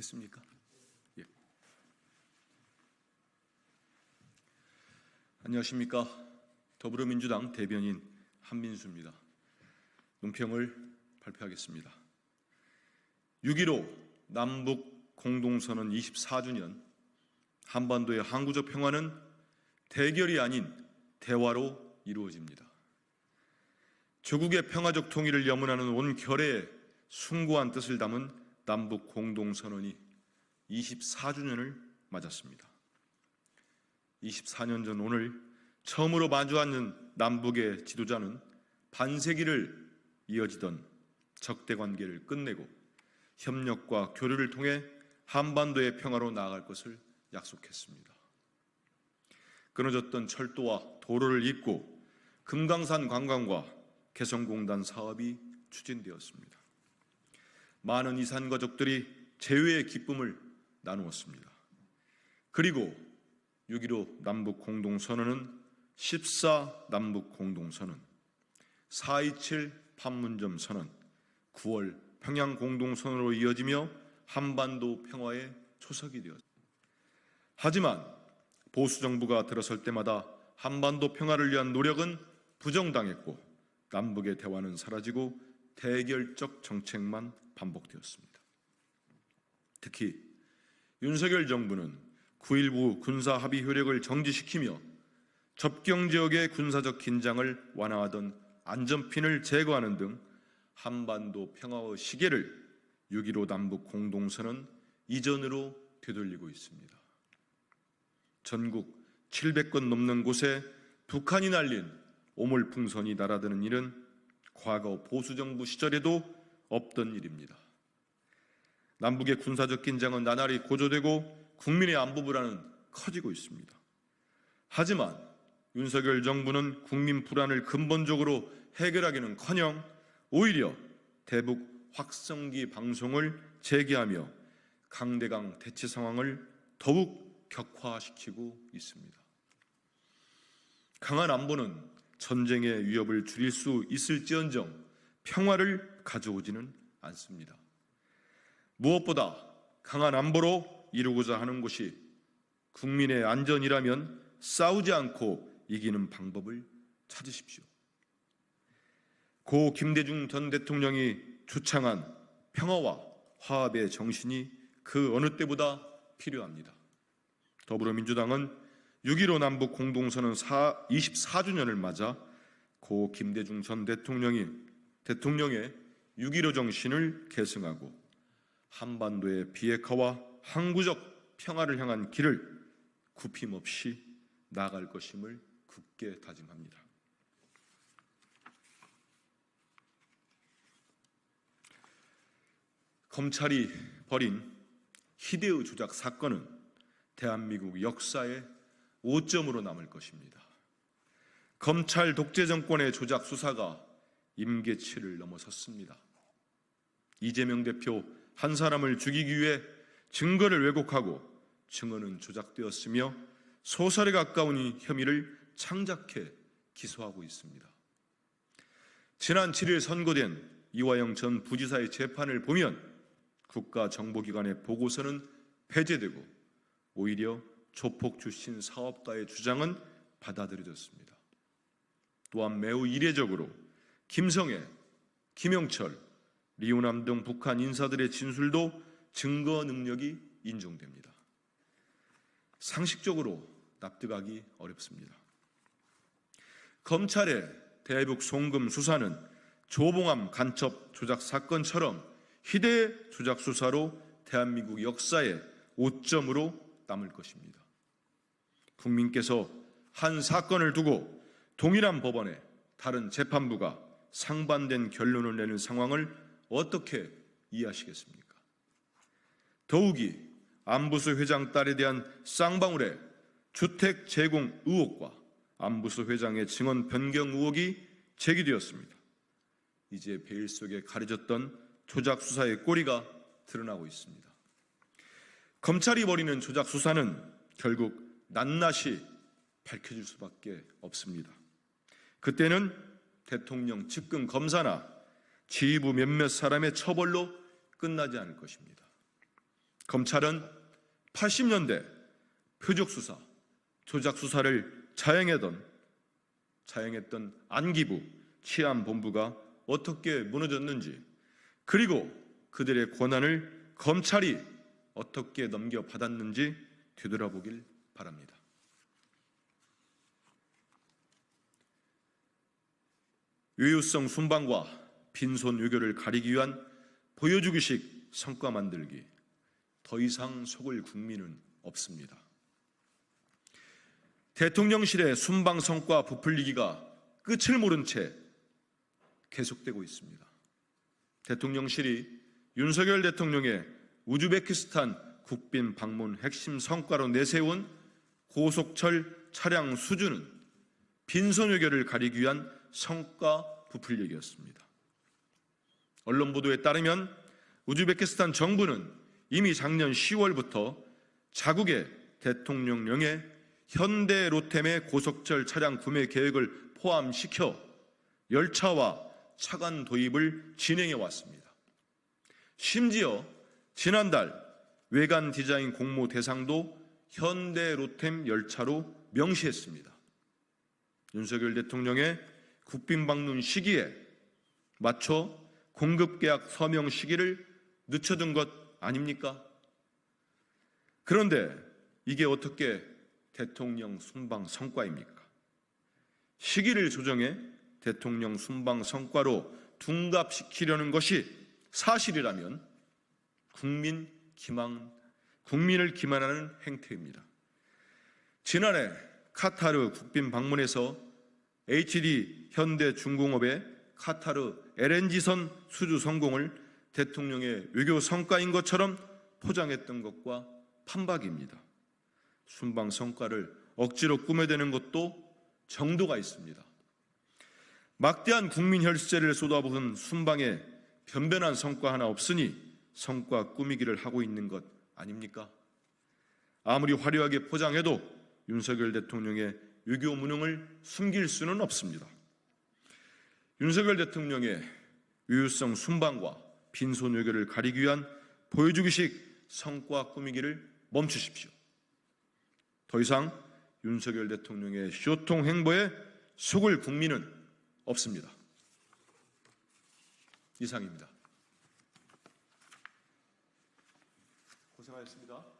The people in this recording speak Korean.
됐습니까? 예. 안녕하십니까? 더불어민주당 대변인 한민수입니다. 논평을 발표하겠습니다. 6.15 남북 공동선언 24주년 한반도의 항구적 평화는 대결이 아닌 대화로 이루어집니다. 조국의 평화적 통일을 염원하는 온 결의 숭고한 뜻을 담은 남북 공동선언이 24주년을 맞았습니다. 24년 전 오늘 처음으로 마주하는 남북의 지도자는 반세기를 이어지던 적대 관계를 끝내고 협력과 교류를 통해 한반도의 평화로 나아갈 것을 약속했습니다. 끊어졌던 철도와 도로를 잇고 금강산 관광과 개성공단 사업이 추진되었습니다. 많은 이산 가족들이 재회의 기쁨을 나누었습니다. 그리고 6.15 남북 공동선언은 14 남북 공동선언, 4.27 판문점 선언, 9월 평양 공동선언으로 이어지며 한반도 평화의 초석이 되었습니다. 하지만 보수 정부가 들어설 때마다 한반도 평화를 위한 노력은 부정당했고 남북의 대화는 사라지고 대결적 정책만 반복되었습니다. 특히 윤석열 정부는 9.19 군사 합의 효력을 정지시키며 접경 지역의 군사적 긴장을 완화하던 안전핀을 제거하는 등 한반도 평화의 시계를 6.15 남북 공동선언 이전으로 되돌리고 있습니다. 전국 700건 넘는 곳에 북한이 날린 오물풍선이 날아드는 일은 과거 보수정부 시절에도 없던 일입니다. 남북의 군사적 긴장은 나날이 고조되고 국민의 안보 불안은 커지고 있습니다. 하지만 윤석열 정부는 국민 불안을 근본적으로 해결하기는커녕 오히려 대북 확성기 방송을 재개하며 강대강 대치 상황을 더욱 격화시키고 있습니다. 강한 안보는 전쟁의 위협을 줄일 수 있을지언정 평화를 가져오지는 않습니다. 무엇보다 강한 안보로 이루고자 하는 것이 국민의 안전이라면 싸우지 않고 이기는 방법을 찾으십시오. 고 김대중 전 대통령이 주창한 평화와 화합의 정신이 그 어느 때보다 필요합니다. 더불어민주당은 6.15 남북 공동선언 24주년을 맞아 고 김대중 전 대통령이 대통령의 6.15 정신을 계승하고 한반도의 비핵화와 항구적 평화를 향한 길을 굽힘없이 나갈 것임을 굳게 다짐합니다. 검찰이 벌인 희대의 조작 사건은 대한민국 역사의 오점으로 남을 것입니다. 검찰 독재 정권의 조작 수사가 임계치를 넘어섰습니다. 이재명 대표 한 사람을 죽이기 위해 증거를 왜곡하고 증언은 조작되었으며 소설에 가까운 혐의를 창작해 기소하고 있습니다. 지난 7일 선고된 이화영 전 부지사의 재판을 보면 국가정보기관의 보고서는 폐지되고 오히려 조폭 출신 사업가의 주장은 받아들여졌습니다. 또한 매우 이례적으로 김성애, 김영철, 리오남 등 북한 인사들의 진술도 증거 능력이 인정됩니다. 상식적으로 납득하기 어렵습니다. 검찰의 대북 송금 수사는 조봉암 간첩 조작 사건처럼 희대의 조작 수사로 대한민국 역사의 오점으로 남을 것입니다. 국민께서 한 사건을 두고 동일한 법원에 다른 재판부가 상반된 결론을 내는 상황을 어떻게 이해하시겠습니까? 더욱이 안부수 회장 딸에 대한 쌍방울의 주택 제공 의혹과 안부수 회장의 증언 변경 의혹이 제기되었습니다. 이제 베일 속에 가려졌던 조작 수사의 꼬리가 드러나고 있습니다. 검찰이 벌이는 조작 수사는 결국 낱낱이 밝혀질 수밖에 없습니다. 그때는 대통령 측근 검사나 지휘부 몇몇 사람의 처벌로 끝나지 않을 것입니다. 검찰은 80년대 표적 수사, 조작 수사를 자행하던 자행했던 안기부 치안본부가 어떻게 무너졌는지 그리고 그들의 권한을 검찰이 어떻게 넘겨받았는지 되돌아보길 바랍니다. 유유성 순방과 빈손 외교를 가리기 위한 보여주기식 성과 만들기 더 이상 속을 국민은 없습니다. 대통령실의 순방 성과 부풀리기가 끝을 모른 채 계속되고 있습니다. 대통령실이 윤석열 대통령의 우즈베키스탄 국빈 방문 핵심 성과로 내세운 고속철 차량 수주는 빈손 외교를 가리기 위한 성과 부풀리기였습니다. 언론 보도에 따르면 우즈베키스탄 정부는 이미 작년 10월부터 자국의 대통령령에 현대 로템의 고속철 차량 구매 계획을 포함시켜 열차와 차관 도입을 진행해 왔습니다. 심지어 지난달 외관 디자인 공모 대상도 현대 로템 열차로 명시했습니다. 윤석열 대통령의 국빈 방문 시기에 맞춰 공급 계약 서명 시기를 늦춰둔 것 아닙니까? 그런데 이게 어떻게 대통령 순방 성과입니까? 시기를 조정해 대통령 순방 성과로 둔갑시키려는 것이 사실이라면 국민 기망, 국민을 기만하는 행태입니다. 지난해 카타르 국빈 방문에서 HD 현대중공업의 카타르 LNG선 수주 성공을 대통령의 외교 성과인 것처럼 포장했던 것과 판박입니다. 순방 성과를 억지로 꾸며대는 것도 정도가 있습니다. 막대한 국민 혈세를 쏟아부은 순방에 변변한 성과 하나 없으니 성과 꾸미기를 하고 있는 것 아닙니까? 아무리 화려하게 포장해도 윤석열 대통령의 외교 무능을 숨길 수는 없습니다. 윤석열 대통령의 유유성 순방과 빈손 외교를 가리기 위한 보여주기식 성과 꾸미기를 멈추십시오. 더 이상 윤석열 대통령의 쇼통 행보에 속을 국민은 없습니다. 이상입니다. 고생하셨습니다.